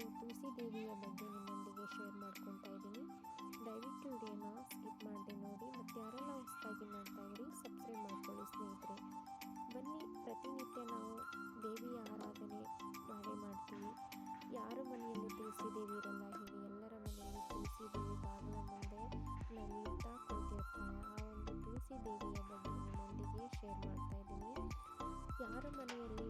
ಇವತ್ತು ತುಳಸಿ ದೇವಿಯ ಬಗ್ಗೆ ನಿಮ್ಮೊಂದಿಗೆ ಶೇರ್ ಮಾಡ್ಕೊತಾ ಇದ್ದೀನಿ. ದಯವಿಟ್ಟು ವಿಡಿಯೋನ ಸ್ಕಿಪ್ ಮಾಡದೆ ನೋಡಿ ಮತ್ತು ಯಾರೆಲ್ಲ ಹೊಸದಾಗಿ ನೋಡ್ತಾ ಇದ್ದೀರಿ ಸಬ್ಸ್ಕ್ರೈಬ್ ಮಾಡ್ಕೊಳ್ಳಿ ಸ್ನೇಹಿತರೆ. ಬನ್ನಿ, ಪ್ರತಿನಿತ್ಯ ನಾವು ದೇವಿಯ ಆರಾಧನೆ ಮಾಡೇ ಮಾಡ್ತೀವಿ. ಯಾರ ಮನೆಯಲ್ಲಿ ತುಳಸಿ ದೇವಿ ಇರಲ್ಲ ಹೇಳಿ ಎಲ್ಲರ ಮನೆಯಲ್ಲಿ ತುಳಸಿ ದೇವಿ ಬಾಗಿಲ ಮುಂದೆ ನಲಿಯುತ್ತಾ ಕೂತಿರ್ತಾರೆ. ಆ ಒಂದು ತುಳಸಿ ದೇವಿಯ ಬಗ್ಗೆ ನಿಮ್ಮೊಂದಿಗೆ ಶೇರ್ ಮಾಡ್ತಾ ಇದ್ದೀನಿ. ಯಾರ ಮನೆಯಲ್ಲಿ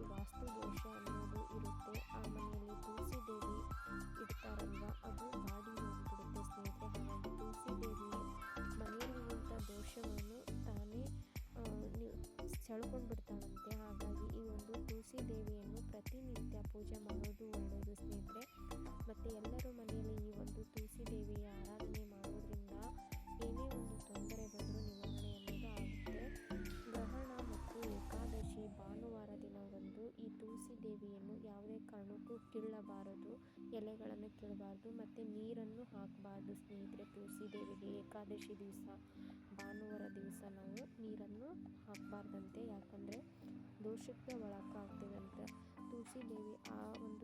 ಬಿಡ್ತಾಳಂತೆ ಹಾಗಾಗಿ ಈ ಒಂದು ತುಳಸಿ ದೇವಿಯನ್ನು ಪ್ರತಿನಿತ್ಯ ಪೂಜೆ ಮಾಡೋದು ಒಳ್ಳೆಯದು ಸ್ನೇಹಿತರೆ. ಮತ್ತು ಎಲ್ಲರೂ ಮನೆಯಲ್ಲಿ ಈ ಒಂದು ತುಳಸಿ ದೇವಿಯ ಆರಾಧನೆ ಮಾಡೋದ್ರಿಂದ ಏನೇ ಒಂದು ತೊಂದರೆ ಬಂದರೂ ನಿವಾರಣೆ ಅನ್ನೋದು ಆಗುತ್ತೆ. ಗ್ರಹಣ ಮತ್ತು ಏಕಾದಶಿ ಭಾನುವಾರ ದಿನದಂದು ಈ ತುಳಸಿ ದೇವಿಯನ್ನು ಯಾವುದೇ ಕಾರಣಕ್ಕೂ ಕೀಳಬಾರದು, ಎಲೆಗಳನ್ನು ಕೀಳಬಾರ್ದು, ಮತ್ತು ನೀರನ್ನು ಹಾಕಬಾರ್ದು ಸ್ನೇಹಿತರೆ ತುಳಸಿ ದೇವಿಗೆ. ಏಕಾದಶಿ ದಿವಸ ಭಾನುವಾರ ದಿವಸ ನಾವು ನೀರನ್ನು ಹಾಕಬಾರ್ದಂತೆ. ಯಾಕಂದರೆ ದೋಷಕ್ಕೆ ಒಳಗಾಗ್ತದಂತೆ. ತುಳಸಿ ದೇವಿ ಆ ಒಂದು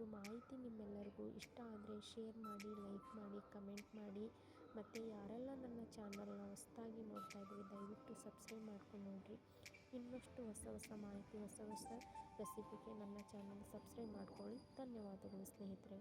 ಒಂದು ಮಾಹಿತಿ ನಿಮ್ಮೆಲ್ಲರಿಗೂ ಇಷ್ಟ ಆದರೆ ಶೇರ್ ಮಾಡಿ ಲೈಕ್ ಮಾಡಿ ಕಮೆಂಟ್ ಮಾಡಿ. ಮತ್ತು ಯಾರೆಲ್ಲ ನನ್ನ ಚಾನಲ್ನ ಹೊಸದಾಗಿ ನೋಡ್ತಾ ಇದ್ದೀವಿ ದಯವಿಟ್ಟು ಸಬ್ಸ್ಕ್ರೈಬ್ ಮಾಡ್ಕೊಂಡು ನೋಡಿರಿ. ಇನ್ನಷ್ಟು ಹೊಸ ಹೊಸ ಮಾಹಿತಿ, ಹೊಸ ಹೊಸ ರೆಸಿಪಿಗೆ ನನ್ನ ಚಾನಲ್ ಸಬ್ಸ್ಕ್ರೈಬ್ ಮಾಡ್ಕೊಳ್ಳಿ. ಧನ್ಯವಾದಗಳು ಸ್ನೇಹಿತರೆ.